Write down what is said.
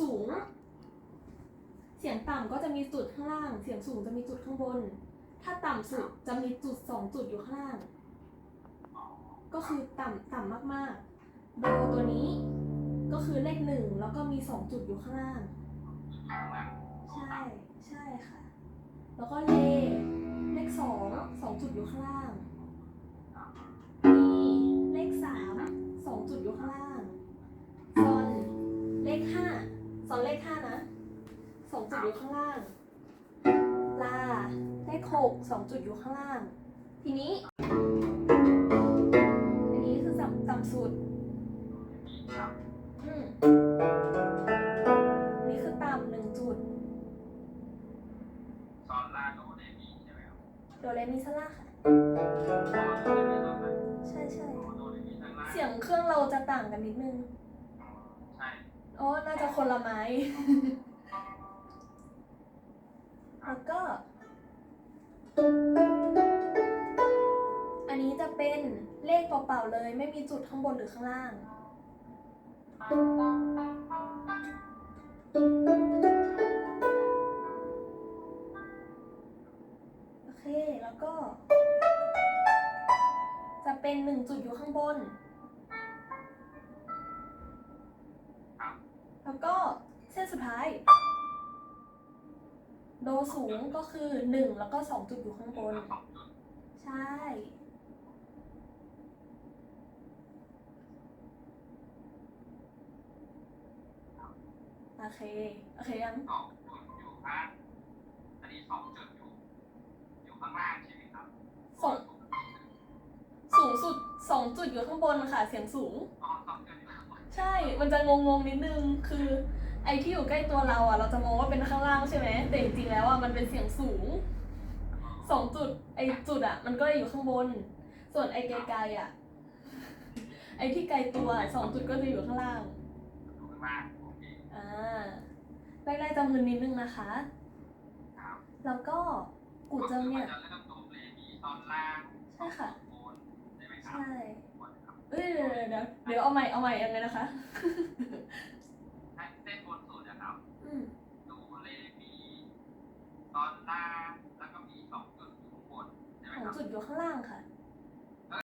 สูง เสียงต่ำก็จะมีจุดข้างล่าง เสียงสูงจะมีจุดข้างบน ถ้าต่ำสุดจะมีจุดสองจุดอยู่ข้างล่างอ๋อก็คือต่ำต่ำมากๆโดตัวนี้ก็คือเลขหนึ่งแล้วก็มีสองจุดอยู่ข้างล่างข้างล่างใช่ใช่ค่ะ แล้วก็เลเลขสองสองจุดอยู่ข้างล่าง อนเลขห้านะสองจุดอยู่ข้างล่าง ลา เลขหกสองจุดอยู่ข้างล่าง ทีนี้ อันนี้คือต่ำต่ำสุดมีครับอืมอันนี้คือต่ำหนึ่งจุดซอนลาโดเรมีใช่ไหมครับโดเรมีซาลาค่ะอ๋อโดเรมีซอนลาใช่ใช่อ๋อโดเรมีซอนลาเสียงเครื่องเราจะต่างกันนิดนึงอ๋อใช่ โอ้น่าจะคนละไม้ แล้วก็ อันนี้จะเป็นเลขเปล่าๆเลย ไม่มีจุดข้างบนหรือข้างล่าง โอเค แล้วก็ จะเป็นหนึ่งจุดอยู่ข้างบน แล้วก็เส้นสุดท้าย โดสูงก็คือหนึ่งแล้วก็สองจุดอยู่ข้างบนแล้วสองจุดใช่ โอเค โอเคยังสองจุดอยู่ข้างอันนี้สองจุดอยู่ อยู่ข้างล่างใช่ไหมครับสองสูงสุดสองจุดอยู่ข้างบนค่ะ เสียงสูง อ๋อสองจุดอยู่ข้างบน ใช่ มันจะงงๆนิดนึง คือ ไอ้ที่อยู่ใกล้ตัวเราอะ เราจะมองว่าเป็นข้างล่างใช่ไหม แต่จริงๆแล้วอะ มันเป็นเสียงสูง สองจุด ไอ้จุดอะ มันก็อยู่ข้างบน ส่วนไอ้ไกลๆอะ ไอ้ที่ไกลตัวอะสองจุดก็จะอยู่ข้างล่างอยู่ข้างล่างโอเคอ่าแรกๆจะมึนนิดนึงนะคะครับแล้วก็กูเจิมเนี่ยก็คือมั เดี๋ยวเอาใหม่เอาใหม่ยังไงนะคะ ให้เส้นบนสุดนะครับดูเลยมีตอนล่างแล้วก็มีสองจุดอยู่ข้างบนสองจุดอยู่ข้างล่างค่ะ